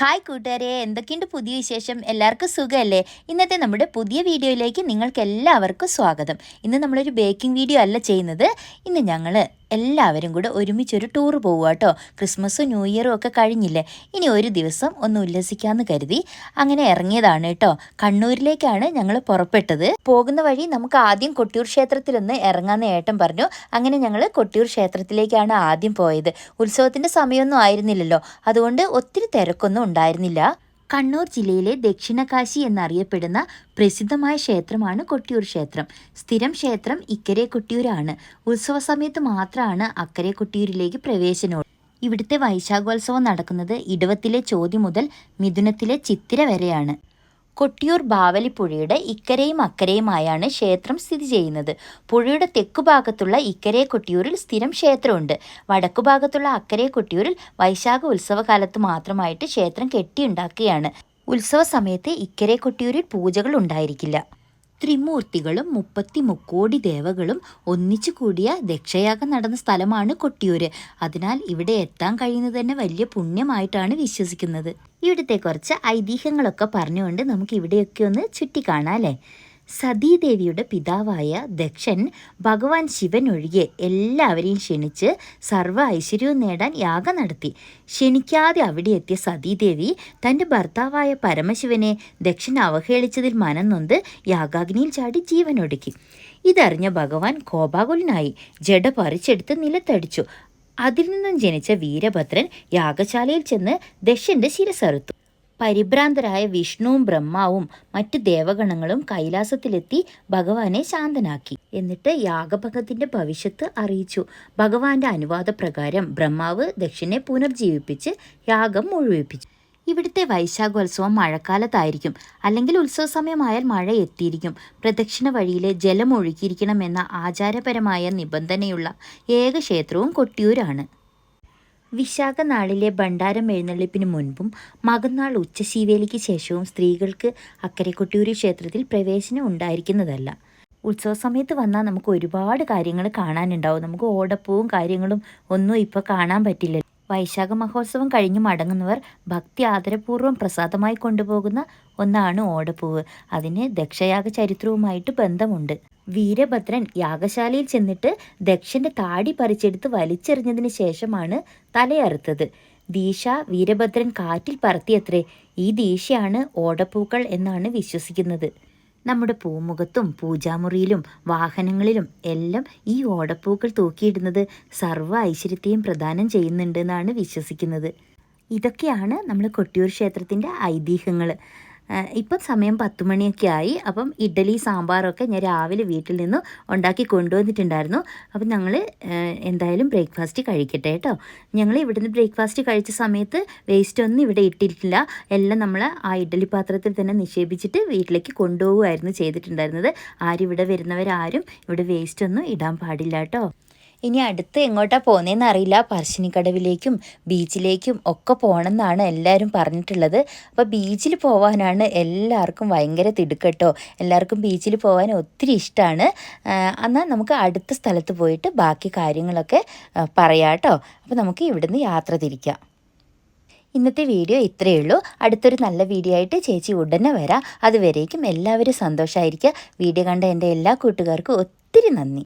Hi കൂട്ടുകാരെ. എന്തൊക്കെയുണ്ട് പുതിയ വിശേഷം? എല്ലാവർക്കും സുഖമല്ലേ? ഇന്നത്തെ നമ്മുടെ പുതിയ വീഡിയോയിലേക്ക് നിങ്ങൾക്ക് എല്ലാവർക്കും സ്വാഗതം. ഇന്ന് നമ്മളൊരു ബേക്കിംഗ് വീഡിയോ അല്ല ചെയ്യുന്നത്. ഇന്ന് ഞങ്ങൾ എല്ലാവരും കൂടെ ഒരുമിച്ചൊരു ടൂർ പോവുക കേട്ടോ ക്രിസ്മസും ന്യൂ ഇയറും ഒക്കെ കഴിഞ്ഞില്ലേ? ഇനി ഒരു ദിവസം ഒന്ന് ഉല്ലസിക്കാമെന്ന് കരുതി അങ്ങനെ ഇറങ്ങിയതാണ് കേട്ടോ കണ്ണൂരിലേക്കാണ് ഞങ്ങൾ പുറപ്പെട്ടത്. പോകുന്ന വഴി നമുക്ക് ആദ്യം കൊട്ടിയൂർ ക്ഷേത്രത്തിൽ ഒന്ന് ഇറങ്ങാമെന്ന് ഏട്ടൻ പറഞ്ഞു. അങ്ങനെ ഞങ്ങൾ കൊട്ടിയൂർ ക്ഷേത്രത്തിലേക്കാണ് ആദ്യം പോയത്. ഉത്സവത്തിന്റെ സമയമൊന്നും ആയിരുന്നില്ലല്ലോ. അതുകൊണ്ട് ഒത്തിരി തിരക്കൊന്നും ഉണ്ടായിരുന്നില്ല. കണ്ണൂർ ജില്ലയിലെ ദക്ഷിണകാശി എന്നറിയപ്പെടുന്ന പ്രസിദ്ധമായ ക്ഷേത്രമാണ് കൊട്ടിയൂർ ക്ഷേത്രം. സ്ഥിരം ക്ഷേത്രം ഇക്കരെ കൊട്ടിയൂരാണ്. ഉത്സവ സമയത്ത് മാത്രമാണ് അക്കരെ കൊട്ടിയൂരിലേക്ക് പ്രവേശനം. ഇവിടുത്തെ വൈശാഖോത്സവം നടക്കുന്നത് ഇടവത്തിലെ ചോതി മുതൽ മിഥുനത്തിലെ ചിത്തിര വരെയാണ്. കൊട്ടിയൂർ ബാവലി പുഴയുടെ ഇക്കരയും അക്കരയുമായാണ് ക്ഷേത്രം സ്ഥിതി ചെയ്യുന്നത്. പുഴയുടെ തെക്കുഭാഗത്തുള്ള ഇക്കരെ കൊട്ടിയൂരിൽ സ്ഥിരം ക്ഷേത്രമുണ്ട്. വടക്കുഭാഗത്തുള്ള അക്കരെ കൊട്ടിയൂരിൽ വൈശാഖ ഉത്സവകാലത്ത് മാത്രമായിട്ട് ക്ഷേത്രം കെട്ടിയുണ്ടാക്കുകയാണ്. ഉത്സവ സമയത്ത് ഇക്കരെ കൊട്ടിയൂരിൽ പൂജകൾ ഉണ്ടായിരിക്കില്ല. ത്രിമൂർത്തികളും മുപ്പത്തി മുക്കോടി ദേവകളും ഒന്നിച്ചു കൂടിയ ദക്ഷയാഗം നടന്ന സ്ഥലമാണ് കൊട്ടിയൂര്. അതിനാൽ ഇവിടെ എത്താൻ കഴിയുന്നത് തന്നെ വലിയ പുണ്യമായിട്ടാണ് വിശ്വസിക്കുന്നത്. ഇവിടുത്തെ കുറച്ച് ഐതിഹ്യങ്ങളൊക്കെ പറഞ്ഞുകൊണ്ട് നമുക്ക് ഇവിടെയൊക്കെ ഒന്ന് ചുറ്റിക്കാണാം അല്ലേ? സതീദേവിയുടെ പിതാവായ ദക്ഷൻ ഭഗവാൻ ശിവൻ ഒഴികെ എല്ലാവരെയും ക്ഷണിച്ച് സർവ ഐശ്വര്യവും നേടാൻ യാഗം നടത്തി. ക്ഷണിക്കാതെ അവിടെ എത്തിയ സതീദേവി തന്റെ ഭർത്താവായ പരമശിവനെ ദക്ഷൻ അവഹേളിച്ചതിൽ മനം നൊന്ത് യാഗാഗ്നിയിൽ ചാടി ജീവനൊടുക്കി. ഇതറിഞ്ഞ ഭഗവാൻ കോപാകുലനായി ജഡ പറിച്ചെടുത്ത് നിലത്തടിച്ചു. അതിൽ നിന്നും ജനിച്ച വീരഭദ്രൻ യാഗശാലയിൽ ചെന്ന് ദക്ഷന്റെ ശിരസറുത്തു പരിഭ്രാന്തരായ വിഷ്ണുവും ബ്രഹ്മാവും മറ്റു ദേവഗണങ്ങളും കൈലാസത്തിലെത്തി ഭഗവാനെ ശാന്തനാക്കി. എന്നിട്ട് യാഗഭഗത്തിന്റെ ഭവിഷ്യത്ത് അറിയിച്ചു. ഭഗവാന്റെ അനുവാദപ്രകാരം ബ്രഹ്മാവ് ദക്ഷിണെ പുനർജീവിപ്പിച്ച് യാഗം മുഴുവിപ്പിച്ചു. ഇവിടുത്തെ വൈശാഖോത്സവം മഴക്കാലത്തായിരിക്കും. അല്ലെങ്കിൽ ഉത്സവ സമയമായാൽ മഴ എത്തിയിരിക്കും. പ്രദക്ഷിണ വഴിയിലെ ജലം ഒഴുകിയിരിക്കണമെന്ന ആചാരപരമായ നിബന്ധനയുള്ള ഏക ക്ഷേത്രവും കൊട്ടിയൂരാണ്. വിശാഖ നാളിലെ ഭണ്ഡാരം എഴുന്നള്ളിപ്പിന് മുൻപും മകന്നാൾ ഉച്ചശീവേലിക്ക് ശേഷവും സ്ത്രീകൾക്ക് അക്കരെ കൊട്ടിയൂരി ക്ഷേത്രത്തിൽ പ്രവേശനം ഉണ്ടായിരിക്കുന്നതല്ല. ഉത്സവ സമയത്ത് വന്നാൽ നമുക്ക് ഒരുപാട് കാര്യങ്ങൾ കാണാനുണ്ടാവും. നമുക്ക് ഓടപ്പവും കാര്യങ്ങളും ഒന്നും ഇപ്പോൾ കാണാൻ പറ്റില്ല വൈശാഖ മഹോത്സവം കഴിഞ്ഞ് മടങ്ങുന്നവർ ഭക്തി ആദരപൂർവം പ്രസാദമായി കൊണ്ടുപോകുന്ന ഒന്നാണ് ഓടപ്പൂവ്. അതിന് ദക്ഷയാഗ ചരിത്രവുമായിട്ട് ബന്ധമുണ്ട്. വീരഭദ്രൻ യാഗശാലയിൽ ചെന്നിട്ട് ദക്ഷന്റെ താടി പറിച്ചെടുത്ത് വലിച്ചെറിഞ്ഞതിന് ശേഷമാണ് തലയറുത്തത്. ദീഷ വീരഭദ്രൻ കാറ്റിൽ പറത്തിയത്രേ ഈ ദീശയാണ് ഓടപ്പൂക്കൾ എന്നാണ് വിശ്വസിക്കുന്നത്. നമ്മുടെ പൂമുഖത്തും പൂജാമുറിയിലും വാഹനങ്ങളിലും എല്ലാം ഈ ഓടപ്പൂക്കൾ തൂക്കിയിടുന്നത് സർവ ഐശ്വര്യത്തെയും പ്രദാനം ചെയ്യുന്നുണ്ടെന്നാണ് വിശ്വസിക്കുന്നത്. ഇതൊക്കെയാണ് നമ്മുടെ കൊട്ടിയൂർ ക്ഷേത്രത്തിന്റെ ഐതിഹ്യങ്ങൾ ഇപ്പം സമയം പത്ത് മണിയൊക്കെ ആയി അപ്പം ഇഡ്ഡലി സാമ്പാറൊക്കെ ഞാൻ രാവിലെ വീട്ടിൽ നിന്ന് ഉണ്ടാക്കി കൊണ്ടുവന്നിട്ടുണ്ടായിരുന്നു. അപ്പം ഞങ്ങൾ എന്തായാലും ബ്രേക്ക്ഫാസ്റ്റ് കഴിക്കട്ടെ കേട്ടോ ഞങ്ങൾ ഇവിടുന്ന് ബ്രേക്ക്ഫാസ്റ്റ് കഴിച്ച സമയത്ത് വേസ്റ്റ് ഒന്നും ഇവിടെ ഇട്ടിട്ടില്ല. എല്ലാം നമ്മൾ ആ ഇഡ്ഡലി പാത്രത്തിൽ തന്നെ നിക്ഷേപിച്ചിട്ട് വീട്ടിലേക്ക് കൊണ്ടുപോകുമായിരുന്നു ചെയ്തിട്ടുണ്ടായിരുന്നത്. ആരും ഇവിടെ വരുന്നവരാരും ഇവിടെ വേസ്റ്റ് ഒന്നും ഇടാൻ പാടില്ല കേട്ടോ ഇനി അടുത്ത് എങ്ങോട്ടാ പോകുന്നതെന്ന് അറിയില്ല. പറശ്ശിനിക്കടവിലേക്കും ബീച്ചിലേക്കും ഒക്കെ പോകണമെന്നാണ് എല്ലാവരും പറഞ്ഞിട്ടുള്ളത്. അപ്പോൾ ബീച്ചിൽ പോകാനാണ് എല്ലാവർക്കും ഭയങ്കര തിടുക്കട്ടോ. എല്ലാവർക്കും ബീച്ചിൽ പോകാൻ ഒത്തിരി ഇഷ്ടമാണ് എന്നാൽ നമുക്ക് അടുത്ത സ്ഥലത്ത് പോയിട്ട് ബാക്കി കാര്യങ്ങളൊക്കെ പറയാം കേട്ടോ അപ്പോൾ നമുക്ക് ഇവിടുന്ന് യാത്ര തിരിക്കാം. ഇന്നത്തെ വീഡിയോ ഇത്രയേ ഉള്ളൂ. അടുത്തൊരു നല്ല വീഡിയോ ആയിട്ട് ചേച്ചി ഉടനെ വരാം. അതുവരേക്കും എല്ലാവരും സന്തോഷമായിരിക്കുക വീഡിയോ കണ്ട എന്റെ എല്ലാ കൂട്ടുകാർക്കും ഒത്തിരി നന്ദി.